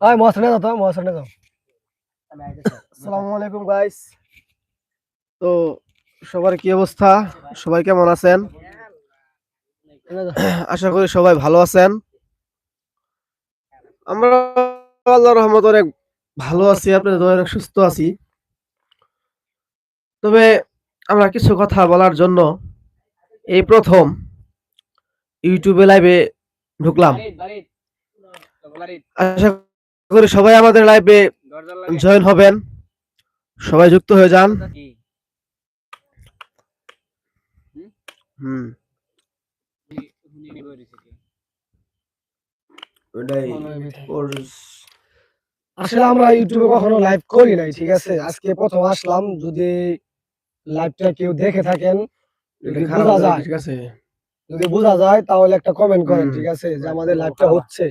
আয় মহাসনে যাও আসসালামু আলাইকুম গাইস তো, সবার কি অবস্থা? সবাই কেমন আছেন? আশা করি সবাই ভালো আছেন। আমরা আল্লাহর রহমত অনেক ভালো আছি, আপনাদের অনেক সুস্থ আছি। তবে আমরা কিছু কথা বলার জন্য এই প্রথম ইউটিউবে লাইভে ঢুকলাম। আশা করি সবাই আমাদের লাইভে জয়েন হবেন। সবাই যুক্ত হয়ে যান। হুম? আসলে আমরা ইউটিউবে কখনো লাইভ করি নাই ঠিক আছে? আজকে প্রথম আসলাম যদি লাইভটা কেউ দেখে থাকেন ঠিক আছে। যদি বোঝা যায় তাহলে একটা কমেন্ট করেন ঠিক আছে? যে আমাদের লাইভটা হচ্ছে।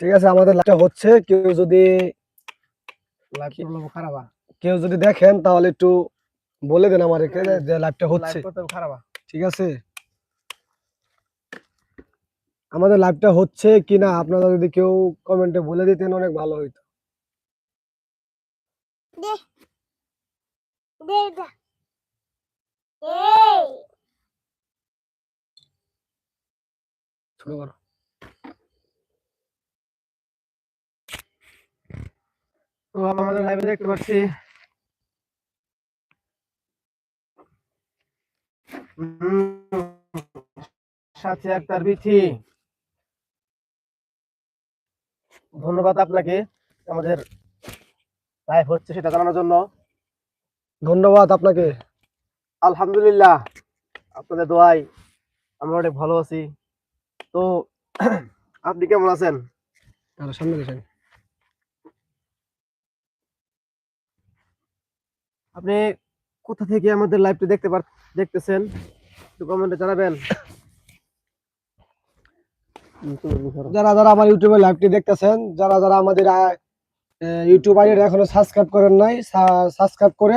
ঠিক আছে? আমাদের লাইভটা হচ্ছে। কেউ যদি কেউ যদি দেখেন তাহলে একটু বলে দেন আমাদেরকে যে লাইভটা হচ্ছে। ঠিক আছে? আমাদের লাইভটা হচ্ছে কিনা আপনারা যদি কেউ কমেন্টে বলে দিতেন অনেক ভালো হইতো। Deda. Ei! ছোট করো সাথে বিথি। ধন্যবাদ আপনাকে, আমাদের লাইভ হচ্ছে সেটা জানানোর জন্য। ধন্যবাদ আপনাকে। আলহামদুলিল্লাহ, আপনাদের দোয়াই আমরা অনেক ভালো আছি। তো আপনি কেমন আছেন? আর সামনে দেখেন আপনি কোথা থেকে আমাদের লাইভটি দেখতে পার দেখতেছেন? একটু কমেন্টে জানাবেন। যারা যারা আমার ইউটিউবে লাইভটি দেখতেছেন যারা যারা আমাদের ইউটিউব আইডিটা এখনও সাবস্ক্রাইব করেন নাই সাবস্ক্রাইব করে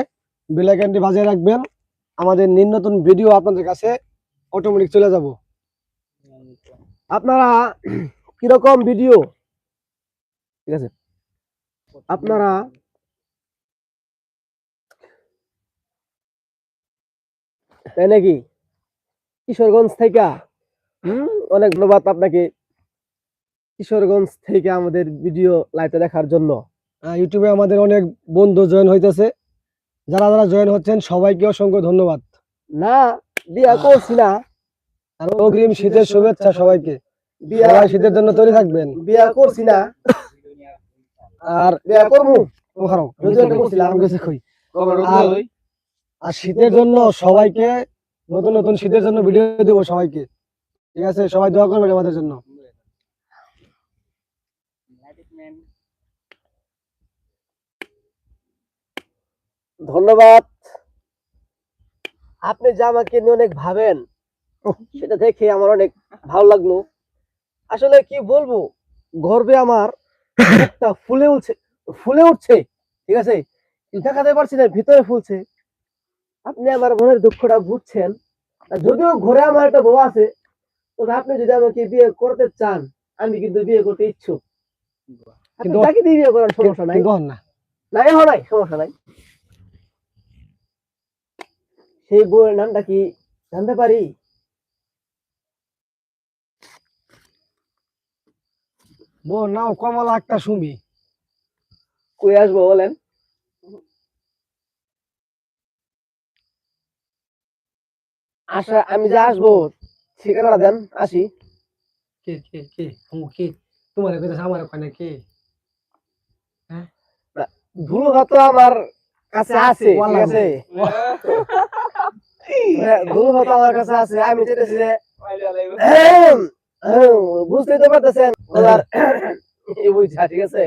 বেল আইকনটি বাজিয়ে রাখবেন। আমাদের নিত্য নতুন ভিডিও আপনাদের কাছে অটোমেটিক চলে যাব। আপনারা কীরকম ভিডিও ঠিক আছে। আপনারা তাই নাকি? কিশোরগঞ্জ থেকে হুম অনেক ধন্যবাদ আপনাকে কিশোরগঞ্জ থেকে আমাদের ভিডিও লাইভটা দেখার জন্য। ইউটিউবে আমাদের অনেক বন্ধু জয়েন হইতেছে। যারা যারা জয়েন হচ্ছেন সবাইকে অসংখ্য ধন্যবাদ। না দিয়া করছি না। আর অগ্রিম শীতের শুভেচ্ছা সবাইকে। বিয়া সবাই শীতের জন্য তৈরি থাকবেন। বিয়া করছি না। আর বিয়া করব? আর শীতের জন্য সবাইকে নতুন নতুন শীতের জন্য ভিডিও দেবো সবাইকে। ঠিক আছে? সবাই দোয়া করবেন আমাদের জন্য। ধন্যবাদ। আপনি যে আমাকে নিয়ে অনেক ভাবেন সেটা দেখে আমার অনেক ভালো লাগল। আসলে কি বলব গর্বে আমার একটা ফুলে উঠছে ফুলে উঠছে ঠিক আছে? দেখাতে পারছি না ভিতরে ফুলছে। আপনি আমার মনের দুঃখটা বুঝছেন। যদিও ঘরে আমার একটা বউ আছে তবে আপনি যদি আমাকে বিয়ে করতে চান আমি কিন্তু বিয়ে করতে ইচ্ছুক। তাকে দিয়ে বিয়ে করার সমস্যা নাই। না। সমস্যা নাই। সেই বইয়ের নামটা কি জানতে পারি? বোন নাও কমলা একটা সুমি। কই আসব বলেন? আশা আমি যে আসব ঠিকানা দেন আসি। কে কে কে? ও কে? তোমার কইতেছে আমার ওখানে কে? ধুলো ভাত তো আমার কাছে আছে ঠিক আছে? ধুলো ভাত আমার কাছে আছে আমি চেয়েছি যে তো পারতেছেন। ওনার এই ঠিক আছে?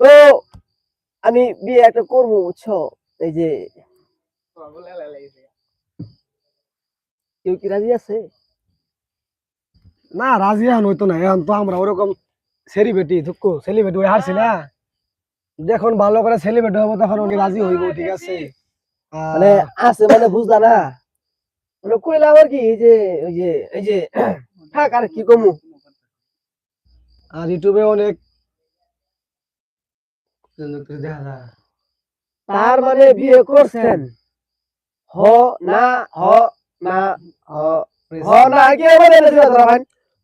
তো আমি বিয়ে একটা করব বুঝছ? এই যে কেউ কি রাজি আছে? না রাজি এখন হইতো না। এখন তো আমরা ওরকম সেলিব্রিটি দুঃখ সেলিব্রিটি ওই হারছি না। যখন ভালো করে সেলিব্রিটি হব তখন উনি রাজি হইব ঠিক আছে? মানে আছে মানে বুঝলা না? মানে কইলা আবার কি এই যে ওই যে এই যে থাক আর কি কমু? আর ইউটিউবে অনেক তার মানে বিয়ে করছেন। হ না হ না হ হ না কে বলে না যেটা ভাই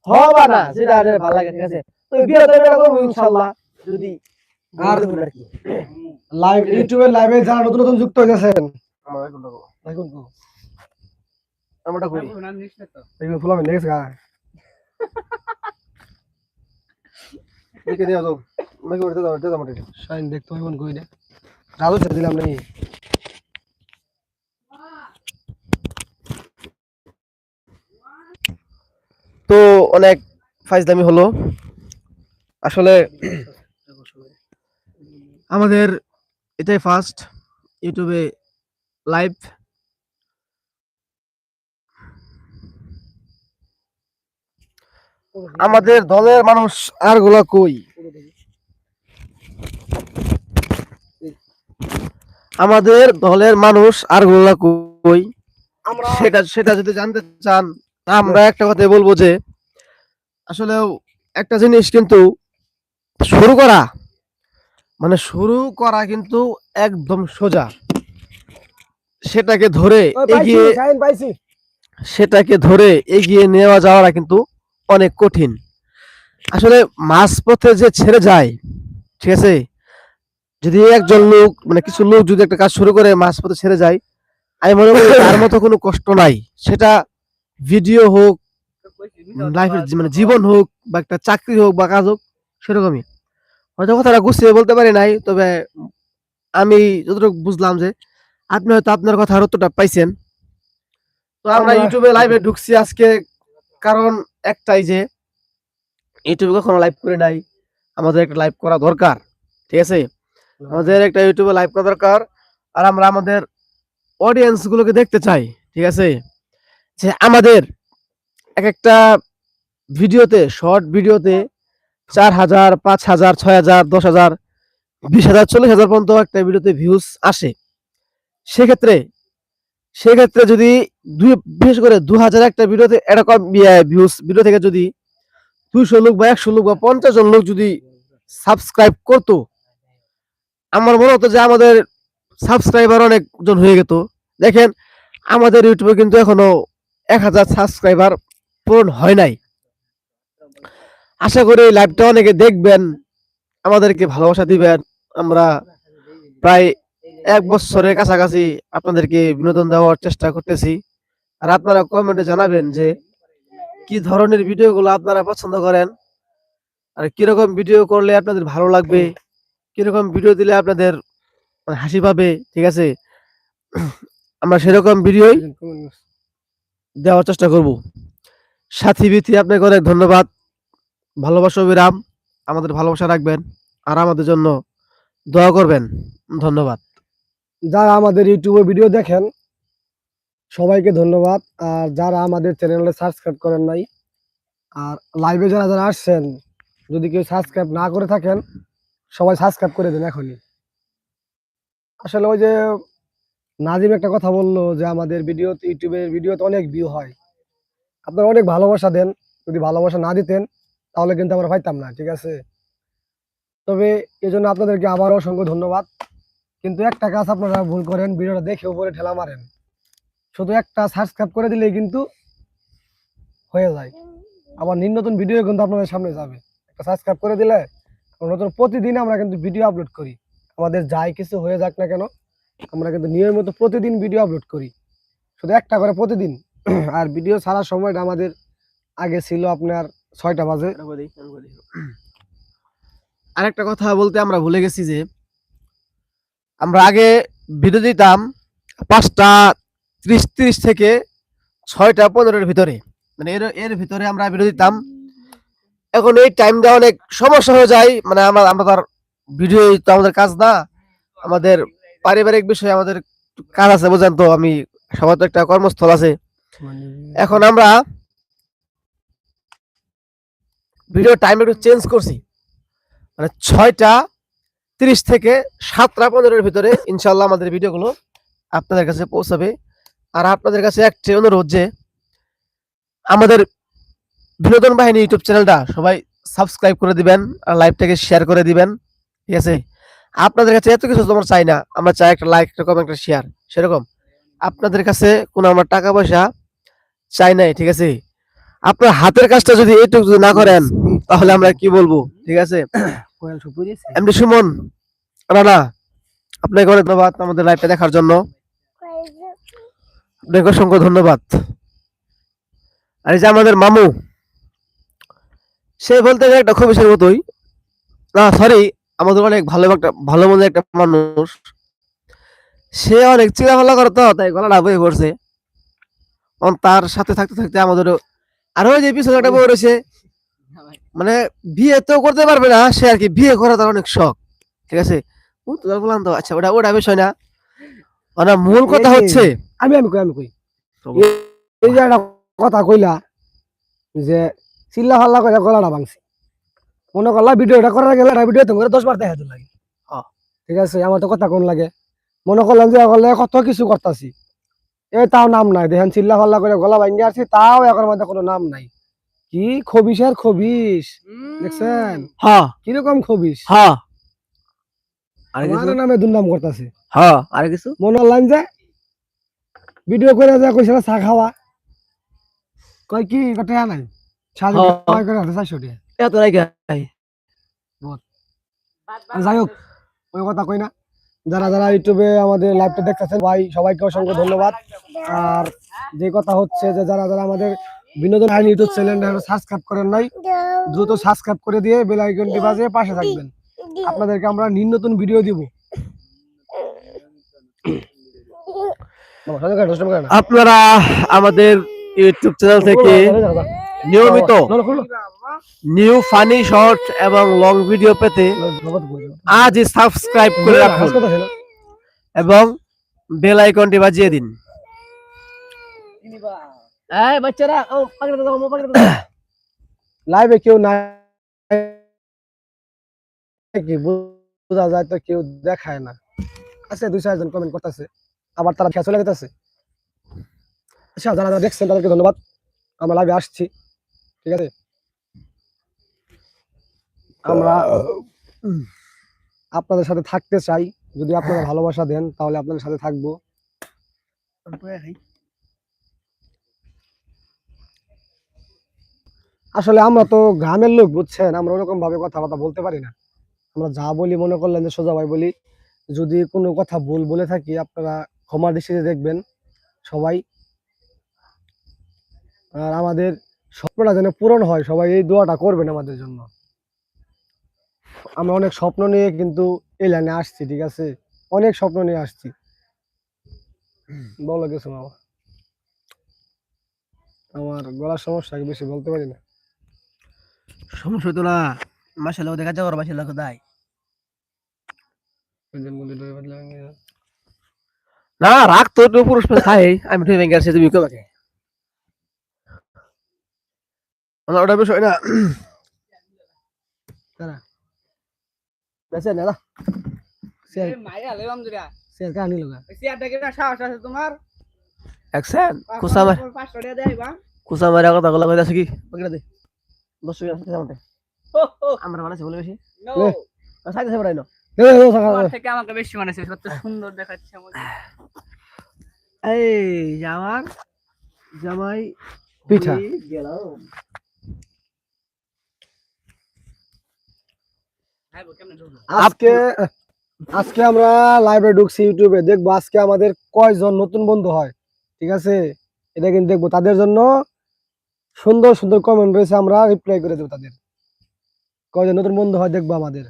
হ বা না যেটা আপনার ভালো লাগে ঠিক আছে? তো বিয়ে তো এটা করব ইনশাআল্লাহ যদি আর আর লাইভ ইউটিউবে লাইভে যারা নতুন নতুন যুক্ত হয়ে আমারটা কই ফুলাবেন গা দেখে দিও আমাকে দাও দাও আমাকে। শাইন দেখতে মন কই না। রাজু ছেড়ে দিলাম নাকি? তো অনেক ফাইজলামি হলো। আসলে আমাদের এটাই ফার্স্ট ইউটিউবে লাইভ আমাদের দলের মানুষ আরগুলা কই? আমাদের দলের মানুষ আরগুলা কই? সেটা সেটা যদি জানতে চান আমরা একটা কথাই বলব যে আসলে একটা জিনিস কিন্তু শুরু করা মানে শুরু করা কিন্তু একদম সোজা। সেটাকে ধরে এগিয়ে সেটাকে ধরে এগিয়ে নেওয়া যাওয়াটা কিন্তু অনেক কঠিন। আসলে মাঝপথে যে ছেড়ে যায় ঠিক আছে? যদি একজন লোক মানে কিছু লোক যদি একটা কাজ শুরু করে মাঝপথে ছেড়ে যায় আমি মনে করি তার মতো কোনো কষ্ট নাই। সেটা ভিডিও হোক লাইফের মানে জীবন হোক বা একটা চাকরি হোক বা কাজ হোক সেরকমই। হয়তো কথাটা গুছিয়ে বলতে পারি নাই তবে আমি যতটুকু বুঝলাম যে আপনি হয়তো আপনার কথার উত্তরটা পাইছেন। তো আমরা আমরা- ইউটিউবে লাইভে ঢুকছি আজকে কারণ একটাই যে ইউটিউবে কখনো লাইভ করে নাই। আমাদের একটা লাইভ করা দরকার, ঠিক আছে? আমাদের একটা ইউটিউবে লাইভ করা দরকার। আর আমরা আমাদের অডিয়েন্স গুলোকে দেখতে চাই, ঠিক আছে? যে আমাদের এক একটা ভিডিওতে শর্ট ভিডিওতে চার হাজার, পাঁচ হাজার, ছয় হাজার, দশ হাজার, বিশ হাজার, চল্লিশ হাজার পর্যন্ত একটা ভিডিওতে ভিউজ আসে। সেক্ষেত্রে সেক্ষেত্রে যদি দুই, বিশেষ করে দু হাজার একটা ভিডিওতে এরকম ভিউজ ভিডিও থেকে যদি দুইশো লোক বা একশো লোক বা পঞ্চাশ জন লোক যদি সাবস্ক্রাইব করতো, আমার মনে হতো যে আমাদের সাবস্ক্রাইবার অনেকজন হয়ে যেত দেখেন, আমাদের ইউটিউবে কিন্তু এখনও এক হাজার সাবস্ক্রাইবার পূরণ হয় নাই। আশা করি লাইভটা অনেকে দেখবেন, আমাদেরকে ভালোবাসা দিবেন। আমরা প্রায় এক বছরের কাছাকাছি আপনাদেরকে বিনোদন দেওয়ার চেষ্টা করতেছি। আর আপনারা কমেন্টে জানাবেন যে, কি ধরনের ভিডিওগুলো আপনারা পছন্দ করেন? আর কীরকম ভিডিও করলে আপনাদের ভালো লাগবে? কীরকম ভিডিও দিলে আপনাদের মানে হাসি পাবে? ঠিক আছে? আমরা সেরকম ভিডিওই দেওয়ার চেষ্টা করব। সাথী বিথি, আপনাকে অনেক ধন্যবাদ। ভালোবাসা বিরাম। আমাদের ভালোবাসা রাখবেন। আর আমাদের জন্য দোয়া করবেন। ধন্যবাদ। যারা আমাদের ইউটিউবে ভিডিও দেখেন, সবাইকে ধন্যবাদ। আর যারা আমাদের চ্যানেলে সাবস্ক্রাইব করেন নাই, আর লাইভে যারা যারা আসছেন, যদি কেউ সাবস্ক্রাইব না করে থাকেন, সবাই সাবস্ক্রাইব করে দেন এখনই। আসলে ওই যে নাজিম একটা কথা বলল যে, আমাদের ভিডিও ইউটিউবের ভিডিওতে অনেক ভিউ হয়। আপনারা অনেক ভালোবাসা দেন, যদি ভালোবাসা না দিতেন, তাহলে কিন্তু আমরা পাইতাম না, ঠিক আছে? তবে এই জন্য আপনাদেরকে আবারও অসংখ্য ধন্যবাদ। কিন্তু একটা কাজ আপনারা ভুল করেন, ভিডিওটা দেখে উপরে ঠেলা মারেন। শুধু একটা সাবস্ক্রাইব করে দিলেই কিন্তু হয়ে যায়। আবার নিন নতুন ভিডিও কিন্তু আপনাদের সামনে যাবে। একটা সাবস্ক্রাইব করে দিলে নতুন প্রতিদিন আমরা কিন্তু ভিডিও আপলোড করি। আমাদের যাই কিছু হয়ে যাক না কেন, আমরা কিন্তু নিয়মিত প্রতিদিন ভিডিও আপলোড করি। শুধু একটা করে প্রতিদিন। আর ভিডিও ছাড়ার সময়টা আমাদের আগে ছিল আপনার ছয়টা বাজে। আরেকটা কথা বলতে আমরা ভুলে গেছি যে আমরা আগে ভিডিও দিতাম পাঁচটা ত্রিশ ত্রিশ থেকে ছয়টা পনেরোর ভিতরে। মানে এর এর ভিতরে আমরা ভিডিও দিতাম। এখন এই টাইমটা অনেক সমস্যা হয়ে যায়। মানে আমরা আমরা তার ভিডিও তো আমাদের কাজ না। আমাদের পারিবারিক বিষয়ে আমাদের কাজ আছে, বুঝেন তো। আমি সবার তো একটা কর্মস্থল আছে। এখন আমরা ভিডিও টাইম একটু চেঞ্জ করছি। মানে ছয়টা তিরিশ থেকে সাতটা পনেরোর ভিতরে ইনশাল্লাহ আমাদের ভিডিওগুলো আপনাদের কাছে পৌঁছাবে। আর আপনাদের কাছে একটি অনুরোধ যে, আমাদের বিনোদন বাহিনী ইউটিউব চ্যানেলটা সবাই সাবস্ক্রাইব করে দিবেন আর লাইভটাকে শেয়ার করে দিবেন। ঠিক আছে? আপনাদের কাছে এত কিছু তোমার চাই না, আমরা চাই একটা লাইক, একটা কমেন্ট একটা শেয়ার সেরকম। আপনাদের কাছে কোনো আমরা টাকা পয়সা চাই নাই, ঠিক আছে? আপনার হাতের কাজটা যদি এইটুকু যদি না করেন, তাহলে আমরা কি বলব? ঠিক আছে? আমাদের দেখার জন্য। অসংখ্য ধন্যবাদ। আর যে আমাদের মামু, সে বলতে গেলে একটা খবিসের মতোই। না সরি আমাদের অনেক ভালো একটা, ভালো মনের একটা মানুষ। সে অনেক চিরাফালা করে তো, তাই গলাটা বয়ে পড়ছে। তার সাথে থাকতে থাকতে আমাদের আরও ওই যে পিছনে একটা বই রয়েছে মানে বিয়ে তো করতে পারবে না সে আর কি বিয়ে করা তার অনেক শখ ঠিক আছে? ও তো বললাম তো আচ্ছা ওটা ওটা বিষয় না। মানে মূল কথা হচ্ছে আমি আমি কই আমি কই। এই যে একটা কথা কইলা যে চিল্লা ফাল্লা করে গলাটা ভাঙছি। মনে করলা ভিডিওটা করার গেলে একটা ভিডিও তোমার দশ বার দেখা লাগে। হ্যাঁ। ঠিক আছে আমার তো কথা কোন লাগে? মনে করলাম যে করলে কত কিছু করতাছি। এ তাও নাম নাই দেখেন চিল্লা ফাল্লা করে গলা ভাঙ্গি আসছি তাও এখন মধ্যে কোনো নাম নাই। কি? খবিস আর খবিস দেখছেন? হ্যাঁ। কীরকম খবিস হ্যাঁ। আর কিছু? নামে দুর্নাম করতেছে। হ্যাঁ আর কিছু? মনে হলাম যে ভিডিও করে যা চা খাওয়া। কয় কি? কটা নাই? হ্যাঁ। কয় করে আছে? টাকা এত নাই। যাই হোক ওই কথা কই না। যারা যারা ইউটিউবে আমাদের লাইভটা দেখতেছেন ভাই সবাইকে অসংখ্য ধন্যবাদ। আর যে কথা হচ্ছে যে যারা যারা আমাদের বিনোদন আইন ইউটিউব চ্যানেলটা সাবস্ক্রাইব করেন নাই, দ্রুত সাবস্ক্রাইব করে দিয়ে বেল আইকনটি বাজিয়ে পাশে থাকবেন আপনাদেরকে আমরা নিন নতুন ভিডিও দিব। আপনারা আমাদের ইউটিউব চ্যানেল থেকে নিয়মিত। নিউ ফানি শর্ট এবং লং ভিডিও পেতে আজ সাবস্ক্রাইব করে রাখুন। এবং বেল আইকনটি বাজিয়ে দিন এই বাচ্চারা ও পাকড়ে দাও পাকড়ে দাও লাইভে কেউ নাই। কি বোঝা যায় তো কেউ দেখায় না। আছে দুই চারজন কমেন্ট করতেছে। আবার তারা খেয়া চলে গেতেছে। আচ্ছা যারা যারা দেখছেন তাদেরকে ধন্যবাদ। আমরা লাইভে আসছি। ঠিক আছে? আমরা আপনাদের সাথে থাকতে চাই। যদি আপনারা ভালোবাসা দেন তাহলে আপনাদের সাথে থাকব। আসলে আমরা তো গ্রামের লোক, বুঝছেন? আমরা ওরকম ভাবে কথাবার্তা বলতে পারি না। আমরা যা বলি মনে করলেন যে সোজা ভাই বলি। যদি কোনো কথা ভুল বলে থাকি, আপনারা ক্ষমার দৃষ্টিতে দেখবেন সবাই। আর আমাদের স্বপ্নটা যেন পূরণ হয়, সবাই এই দোয়াটা করবেন আমাদের জন্য। আমরা অনেক স্বপ্ন নিয়ে কিন্তু এই লাইনে আসছি, ঠিক আছে? অনেক স্বপ্ন নিয়ে আসছি। বলো কিছু মামা। আমার গলার সমস্যা বেশি বলতে পারি না? সমস্যা তো না। মাসাল্লাহ দেখা যাওয়ার মাসাল্লাহ কোথায় না রাগ তো পুরুষ খাই আমি ভেঙে আসছি তুমি ওটা বিষয় না? বেঁচে কুসা মারা। কথা গুলো কইতাছ কি? পকড়ে দে। দশ আছে আমাকে আমরা বানাইছি বলে বেশি নো সাইতে বড়াই না দে, দে, দে, থাকা, তোমার দে। থেকে আমাকে বেশি মানেছে কত সুন্দর দেখাচ্ছে আমাকে এই জামার জামাই পিঠা। গেলাম বল, কেমনে ঢুকলো? আজকে আজকে আমরা লাইভে ঢুকছি ইউটিউবে দেখব আজকে আমাদের কয়জন নতুন বন্ধু হয়। ঠিক আছে? এটা কিন্তু দেখব। তাদের জন্য সুন্দর সুন্দর কমেন্ট রয়েছে আমরা রিপ্লাই করে দেবো তাদের। কয়জন? নতুন বন্ধু হয় দেখব আমাদের।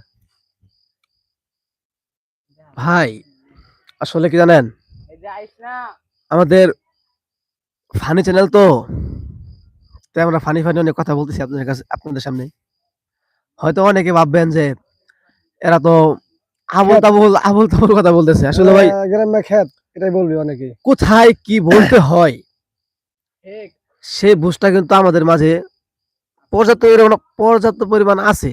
ভাই আসলে কি জানেন? আমাদের ফানি চ্যানেল তো তাই আমরা ফানি ফানি অনেক কথা বলতেছি আপনাদের কাছে আপনাদের সামনে। হয়তো অনেকে ভাববেন যে এরা তো আবুল তাবুল আবুল তাবুল কথা বলতেছে। আসলে ভাই গ্রামে খেত এটাই বলবি অনেকে কোথায় কি বলতে হয়? ঠিক। সেই বুঝটা কিন্তু আমাদের মাঝে পর্যাপ্ত পর্যাপ্ত পরিমাণ আছে।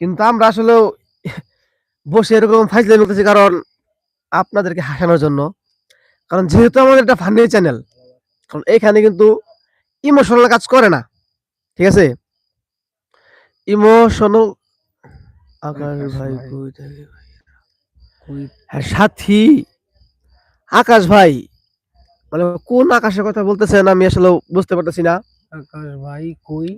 কিন্তু আমরা আসলে বসে এরকম ফাইজলে বলতেছি কারণ আপনাদেরকে হাসানোর জন্য। কারণ যেহেতু আমাদের একটা ফান্ডি চ্যানেল কারণ এখানে কিন্তু ইমোশনাল কাজ করে না। ঠিক আছে? ইমোশনাল ভাই? হ্যাঁ সাথী। আকাশ ভাই। মানে কোন আকাশের কথা বলতেছেন আমি আসলে বুঝতে পারতেছি না। আকাশ ভাই কই?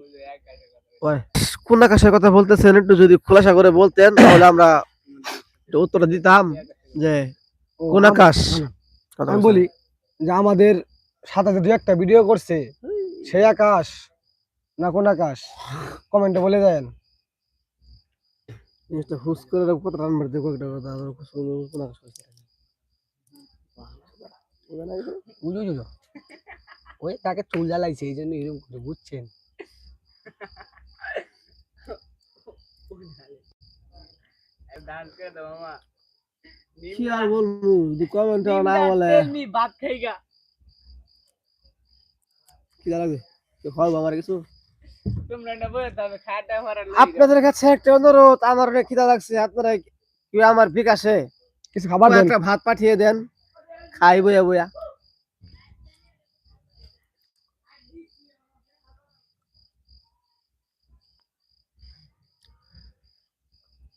কোন আকাশের কথা বলতেছেন একটু যদি খোলাসা করে বলতেন তাহলে আমরা উত্তরটা দিতাম যে কোন আকাশ। আমি বলি যে আমাদের সাথে দু একটা ভিডিও করছে সেই আকাশ না কোন আকাশ? কমেন্টে বলে দেন। জিনিসটা হুস করে রান মারতে কয়েকটা কথা কোন আকাশ বুঝো বুঝো ওই তাকে চুল জ্বালাইছে এই জন্য এরকম করে বুঝছেন ডান্স করে দাও মামা কি আর বলব? যদি কমেন্ট না বলে। ভাত খাই কি লাগবে কেউ খাওয়াবো কিছু। তোমরা না বলে তবে খাটা ভরা আপনাদের কাছে একটা অনুরোধ আমার অনেক খিদা লাগছে আপনারা কি আমার বিকাশে কিছু খাবার একটা ভাত পাঠিয়ে দেন। খাই বইয়া বইয়া।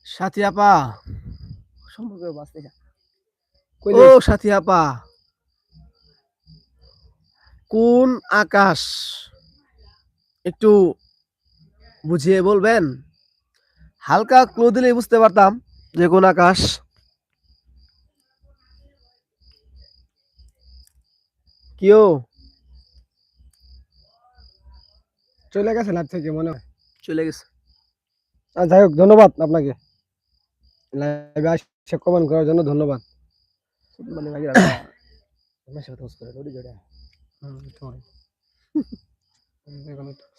সাথী আপা। সম্পর্কে বাঁচতে কই ও সাথী আপা। কোন আকাশ? একটু বুঝিয়ে বলবেন? হালকা ক্লো দিলে বুঝতে পারতাম যে কোন আকাশ। কিও চলে গেছে লাইভ থেকে মনে হয়। চলে গেছে। আর যাই হোক ধন্যবাদ আপনাকে। লাইভে আসে কমেন্ট করার জন্য ধন্যবাদ। মানে বাকি রাখা মেশে কথা করে লড়ি জড়া হুম, তোমার। এখন একটু-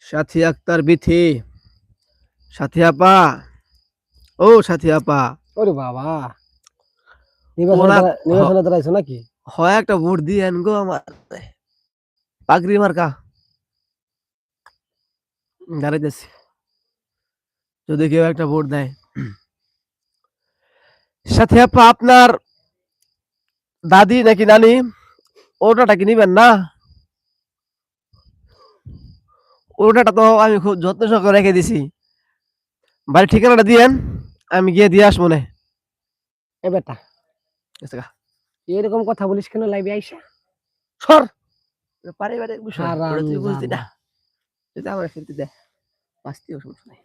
সাথী আক্তার বিথি। সাথী আপা ও সাথী আপা ওরে বাবা নির্বাচনে ওরা- দাঁড়া- নির্বাচনে দাঁড়াইছো নাকি হয় একটা ভোট দিয়েন গো আমার পাগড়ি মার্কা দাঁড়াইতেছি যদি কেউ একটা ভোট দেয় সাথে আপা আপনার দাদি নাকি নানি ওটাটা কি নিবেন না ওটাটা তো আমি খুব যত্ন সহকারে রেখে দিছি বাড়ির ঠিকানাটা দিয়েন আমি গিয়ে দিয়ে আসব নে। এ বেটা এরকম কথা বলিস কেন লাইভে আইসা? সর। পারিবারিক বিষয় তুই বুঝতি না। যদি আমার ফিরতে দে। বাঁচতেও সমস্যা নেই।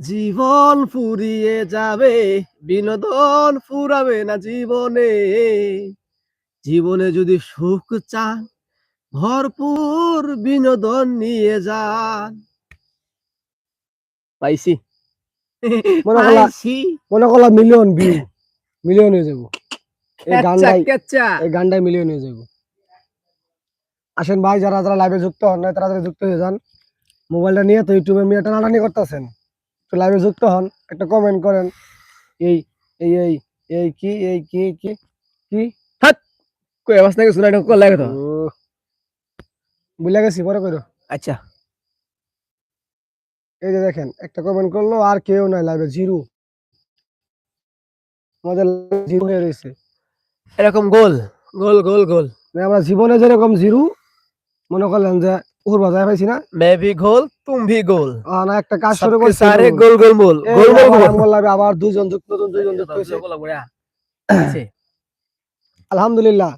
জীবন ফুরিয়ে যাবে বিনোদন ফুরাবে না জীবনে। জীবনে যদি সুখ চান ভরপুর বিনোদন নিয়ে যান। পাইছি। মনে করলা- মনে করলাম মিলিয়ন ভিউ মিলিয়ন হয়ে যাব। এই গানটাই এই গানটাই মিলিয়ন হয়ে যাব। আসেন ভাই যারা যারা লাইভে যুক্ত হন নাই তাড়াতাড়ি যুক্ত হয়ে যান। মোবাইলটা নিয়ে তো ইউটিউবে মিয়া টানাটানি করতেছেন। তো লাইভে যুক্ত হন একটা কমেন্ট করেন। এই এই এই এই কি এই কি কি কি? কই অবস্থা কি শুনাই কল লাগে তো। বুঝলা গেছি পরে করো আচ্ছা। এই যে দেখেন একটা কমেন্ট করল আর কেউ নাই লাগবে জিরু। আমাদের জিরু হয়ে রয়েছে। এরকম গোল গোল গোল গোল। মানে আমরা জীবনে যেরকম জিরু মনে করলেন যে ওর পাইছি না? মেবি গোল তুমি গোল। না একটা কাজ শুরু করছি। সারে গোল গোল গোল গোল গোল আবার যুক্ত যুক্ত হইছে আলহামদুলিল্লাহ।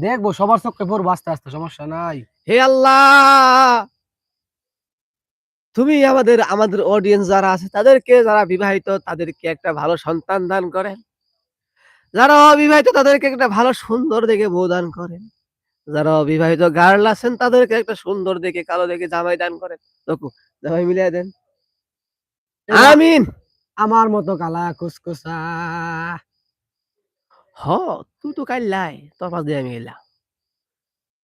দেখব সবার চোখে পড়ব আস্তে আস্তে সমস্যা নাই। হে আল্লাহ! তুমি আমাদের আমাদের অডিয়েন্স যারা আছে তাদেরকে যারা বিবাহিত তাদেরকে একটা ভালো সন্তান দান করেন। যারা অবিবাহিত তাদেরকে একটা ভালো সুন্দর দেখে বউ দান করেন। যারা অবিবাহিত গার্ল আছেন তাদেরকে একটা সুন্দর দেখে কালো দেখে জামাই দান করেন। দেখো জামাই মিলিয়ে দেন। আমিন! আমার মতো কালা কুসকুসা। হ তুই তো কাইলাই তোর পাশ দিয়ে আমি গেলাম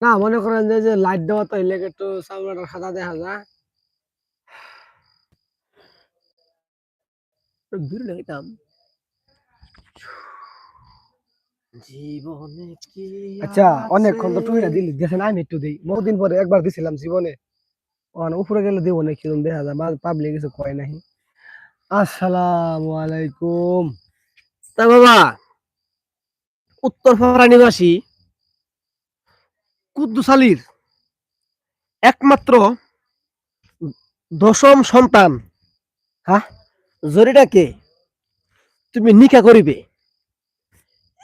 না মনে করেন যে যে লাইট দেওয়া তো একটু সামনেটা সাদা দেখা যায়। দূরে লাগাইতাম জীবনে কি আচ্ছা অনেকক্ষণ তো? টুইটা দিলি দেখেন আমি একটু দিই। বহুদিন পরে একবার দিছিলাম জীবনে। উপরে গেলে দেবো না কিরম দেখা যায় পাবলিক কিছু কয় নাহি। আসসালামু আলাইকুম। তা বাবা! উত্তরপাড়া নিবাসী কুদ্দুস আলীর একমাত্র দশম সন্তান। হ্যাঁ জরিটাকে তুমি নিকা করিবে।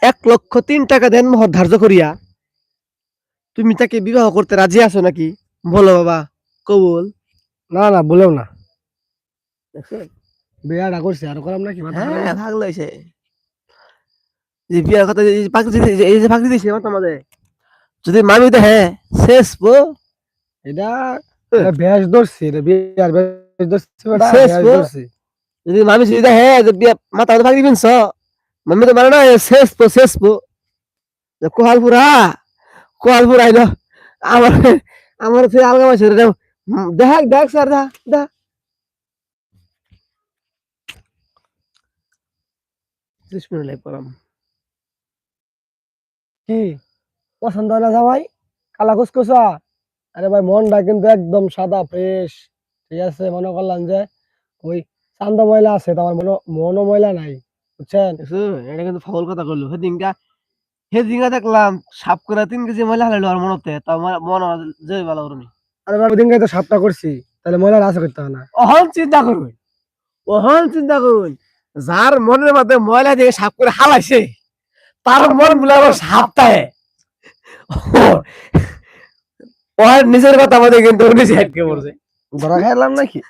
এক লক্ষ তিন টাকা দেন মহর ধার্য করিয়া তুমি তাকে বিবাহ করতে রাজি আছো নাকি? বলো বাবা কবুল। না না বলেও না। বিয়াটা করছে আর করাম নাকি? হ্যাঁ ভাগ লইছে। যে বিয়ার কথা পাকড়ি দিয়েছে এই যে পাকড়ি দিয়েছে আমার তোমাদের যদি মামি তো হ্যাঁ শেষ বো। এটা এটা বেশ ধরছি এটা বিয়ার বেশ ধরছি বেটা, শেষ। ধরছি। যদি মামি যদি হ্যাঁ যে বিয়া মাথা মধ্যে পাকড়ি পিনছ মামি তো মানে না শেষ পো শেষ পো কোহালপুরা কোহালপুরা আইলো আমার আমার সে আলগা মাসে দেখ দেখ স্যার দা দা ত্রিশ মিনিট লাগে পড়াম কি পছন্দ হয় না জামাই কালা কুসকুসা। আরে ভাই মনটা কিন্তু একদম সাদা ফ্রেশ ঠিক আছে? মনে করলাম যে ওই চান্দ ময়লা আছে তো আমার মনো মনো ময়লা নাই বুঝছেন? এটা কিন্তু ফাউল কথা করল সেদিনকা সেদিনকা দেখলাম সাপ করে তিন কেজি ময়লা হারাইলো আর মনতে তা আমার মন যে ভালো করুনি আরে ভাই ওদিনকে তো সাপটা করছি তাহলে ময়লা আছে করতে হয় না। অহন চিন্তা করুন অহন চিন্তা করুন যার মনের মধ্যে ময়লা দিয়ে সাপ করে হালাইছে তার মন আবার সাপটায়। ওর নিজের কথা মধ্যে কিন্তু নিজে আটকে পড়ছে। ধরা খাইলাম নাকি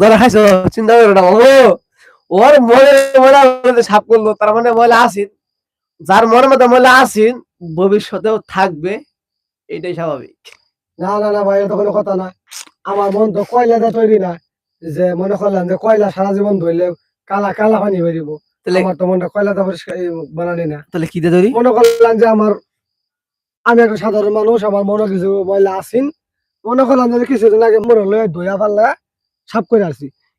ধরা খাইছো চিন্তা করো না ও ওর মনে মধ্যে সাপ করল তার মানে ময়লা আসিন যার মনের মধ্যে ময়লা আসিন ভবিষ্যতেও থাকবে এটাই স্বাভাবিক। না না না ভাই এটা কোনো কথা না। আমার মন তো কয়লা দিয়ে তৈরি না। যে মনে করলাম যে কয়লা সারা জীবন ধরলে কালা কালা পানি বেরিব। তাহলে আমার তো মনটা কয়লা দিয়ে বানানি না। তাহলে কি দিয়ে ধরি? মনে করলাম যে আমার আমি একটা সাধারণ মানুষ আমার মনে কিছু ময়লা আসিন মনে করলাম যে কিছুদিন আগে মনে হলো ধুয়া পাল্লা সাফ করে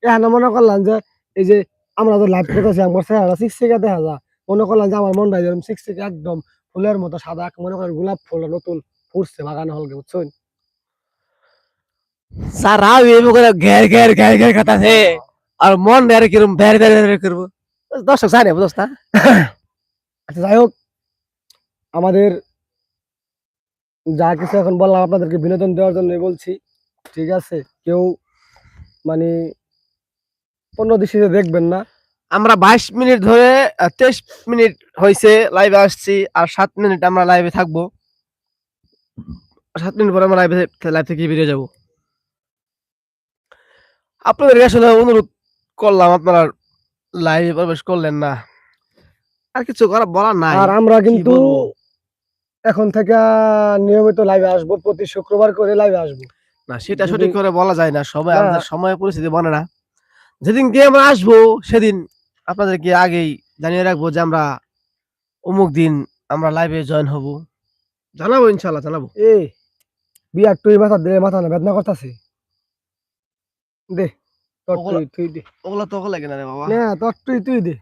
এখানে মনে করলাম যে এই যে আমরা তো লাইভ করতেছি আমার চেহারা শিক্ষিকা দেখা যা মনে করলাম যে আমার মনটা যেরকম শিক্ষিকা একদম ফুলের মতো সাদা মনে করেন গোলাপ ফুল নতুন ফুটছে বাগানে হলকে বুঝছেন? সারা ঘের ঘের ঘের ঘের খাতাছে। আর মন বের কিরম বের বের করব। দর্শক জানে বুঝছ না? আচ্ছা যাই হোক, আমাদের যা কিছু এখন বললাম আপনাদেরকে বিনোদন দেওয়ার জন্য বলছি, ঠিক আছে? কেউ মানে পনেরো দৃষ্টিতে দেখবেন না। আমরা বাইশ মিনিট ধরে তেইশ মিনিট হয়েছে লাইভে আসছি, আর সাত মিনিট আমরা লাইভে থাকব। সাত মিনিট পরে আমরা লাইভে লাইভ থেকে বেরিয়ে যাব। আপনাদের আসলে অনুরোধ করলাম আপনারা লাইভে প্রবেশ করলেন না। আর কিছু করা বলার নাই। আর আমরা কিন্তু এখন থেকে নিয়মিত লাইভে আসব প্রতি শুক্রবার করে লাইভে আসব। না সেটা সঠিক করে বলা যায় না সবাই। আমাদের সময় পরিস্থিতি বনে না। যেদিন গিয়ে আমরা আসব সেদিন আপনাদেরকে আগেই জানিয়ে রাখব যে আমরা অমুক দিন আমরা লাইভে জয়েন হব। জানাব ইনশাল্লাহ জানাব। এ বিয়ার তুই মাথা দে মাথা না বেদনা করতেছে। দে। তুই তুই দে ওগুলো তো লাগে না রে বাবা না তোর তুই তুই দে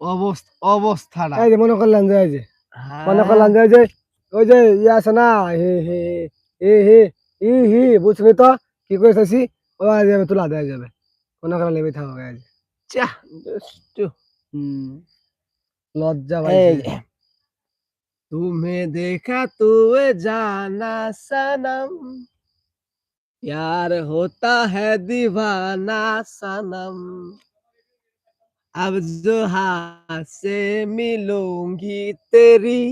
অবস্থা অবস্থাটা এই যে মনে করলাম যে এই যে হ্যাঁ। মনে করলাম যে ওই যে ওই যে ইয়ে আছে না হে হে হে হে হি হি বুঝলি তো কি করেছি ও আজ যাবে তোলা দেওয়া যাবে মনে করলাম লেবে থাকবে আজ চাহ, দুষ্টু। হুম লজ্জা ভাই এই যে, तुम्हें देखा तो ये जाना सनम प्यार होता है दीवाना सनम अब जो हाथ से मिलूंगी तेरी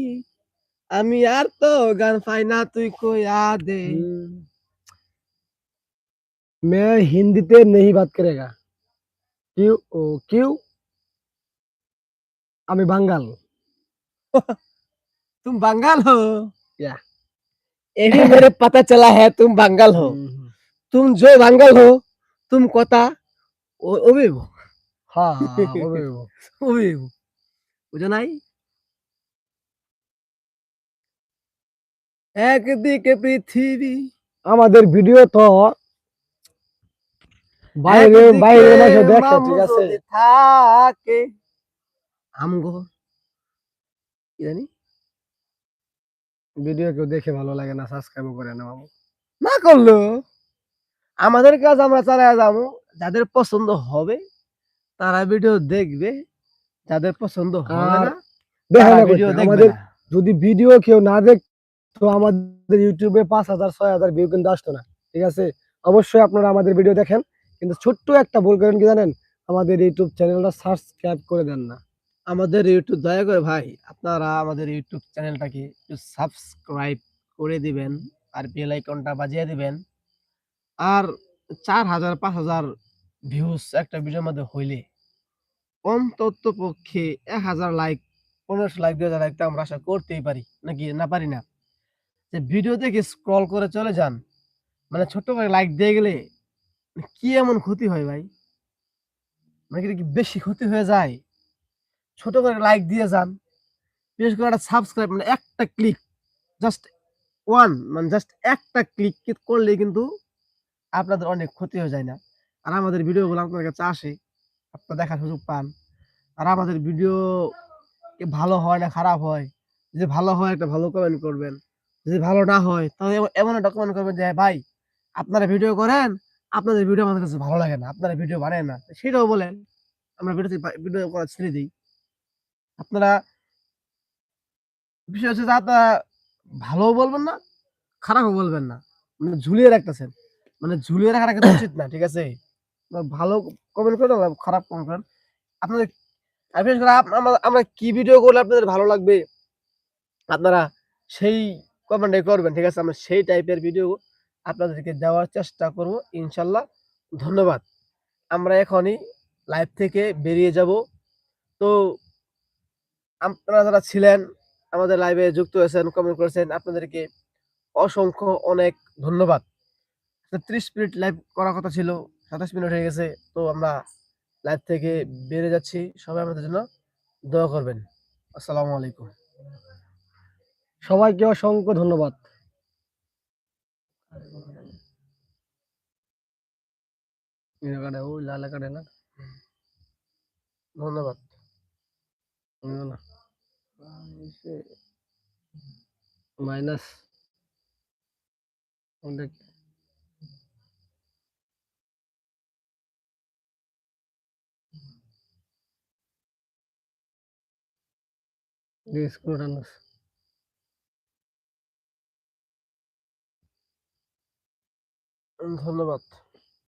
আমি আর তো গান পাই না তুই কয়া দে हम्म। मैं हिंदी पे नहीं बात करेगा क्यों ओ क्यों আমি বাঙ্গাল तुम बंगाल हो क्या? यही मेरे पता चला है तुम बंगाल हो हम्म। तुम जो बंगाल हो तुम कोता ও ওবে হ্যাঁ হ্যাঁ, ওবে ও। ওবে বুঝো নাই একদিকে পৃথিবী আমাদের ভিডিও তো বাইরে বাইরে মাসে দেখে ঠিক আছে থাকে আমগো জানি ভিডিও কেউ দেখে ভালো লাগে না সাবস্ক্রাইব করে না মামু না করলো আমাদের কাজ আমরা চালায় যাব যাদের পছন্দ হবে তারা ভিডিও দেখবে যাদের পছন্দ হবে না আমাদের যদি ভিডিও কেউ না দেখ তো আমাদের ইউটিউবে পাঁচ হাজার ছয় হাজার ভিউ কিন্তু আসতো না ঠিক আছে? অবশ্যই আপনারা আমাদের ভিডিও দেখেন কিন্তু ছোট্ট একটা ভুল করেন কি জানেন? আমাদের ইউটিউব চ্যানেলটা সাবস্ক্রাইব করে দেন না। আমাদের ইউটিউব দয়া করে ভাই আপনারা আমাদের ইউটিউব চ্যানেলটাকে একটু সাবস্ক্রাইব করে দিবেন আর বেল আইকনটা বাজিয়ে দিবেন। আর চার হাজার, পাঁচ হাজার ভিউজ একটা ভিডিওর মধ্যে হইলে অন্তত পক্ষে এক হাজার লাইক পনেরোশো লাইক দুই হাজার লাইক তো আমরা আশা করতেই পারি, নাকি না পারি না? যে ভিডিও দেখে স্ক্রল করে চলে যান মানে ছোট্ট করে লাইক দিয়ে গেলে কি এমন ক্ষতি হয় ভাই? মানে কি বেশি ক্ষতি হয়ে যায়? ছোট করে লাইক দিয়ে যান, বিশেষ করে একটা সাবস্ক্রাইব মানে একটা ক্লিক জাস্ট ওয়ান মানে জাস্ট একটা ক্লিক করলে কিন্তু আপনাদের অনেক ক্ষতি হয়ে যায় না। আর আমাদের ভিডিওগুলো আপনাদের কাছে আসে, আপনারা দেখার সুযোগ পান। আর আমাদের ভিডিও ভালো হয় না খারাপ হয়, যদি ভালো হয় একটা ভালো কমেন্ট করবেন। যদি ভালো না হয়, তাহলে এমন- একটা কমেন্ট করবেন যে, ভাই, আপনারা ভিডিও করেন, আপনাদের ভিডিও আমাদের কাছে ভালো লাগে না, আপনারা ভিডিও বানায় না। সেটাও বলেন, আমরা ভিডিও ভিডিও করা ছেড়ে দিই। আপনারা, বিষয় হচ্ছে যে আপনারা ভালো বলবেন না, খারাপও বলবেন না। মানে ঝুলিয়ে রাখতেছেন। মানে ঝুলিয়ে রাখাটা কিন্তু উচিত না, ঠিক আছে? ভালো কমেন্ট করেন খারাপ কমেন্ট করেন আপনাদের আমরা কি ভিডিও করলে আপনাদের ভালো লাগবে? আপনারা সেই কমেন্টে করবেন, ঠিক আছে? আমরা সেই টাইপের ভিডিও আপনাদেরকে দেওয়ার চেষ্টা করব, ইনশাল্লাহ। ধন্যবাদ। আমরা এখনই লাইভ থেকে বেরিয়ে যাব। তো, আপনারা যারা ছিলেন, আমাদের লাইভে যুক্ত হয়েছেন কমেন্ট করেছেন, আপনাদেরকে অসংখ্য অনেক ধন্যবাদ। ত্রিশ মিনিট লাইভ করার কথা ছিল সাতাশ মিনিট হয়ে গেছে তো আমরা লাইভ থেকে বেড়ে যাচ্ছি। সবাই আমাদের জন্য দোয়া করবেন। আসসালামু আলাইকুম। সবাইকে অসংখ্য ধন্যবাদ। ধন্যবাদ। মাইনাস। স্ক্রু ধন্যবাদ।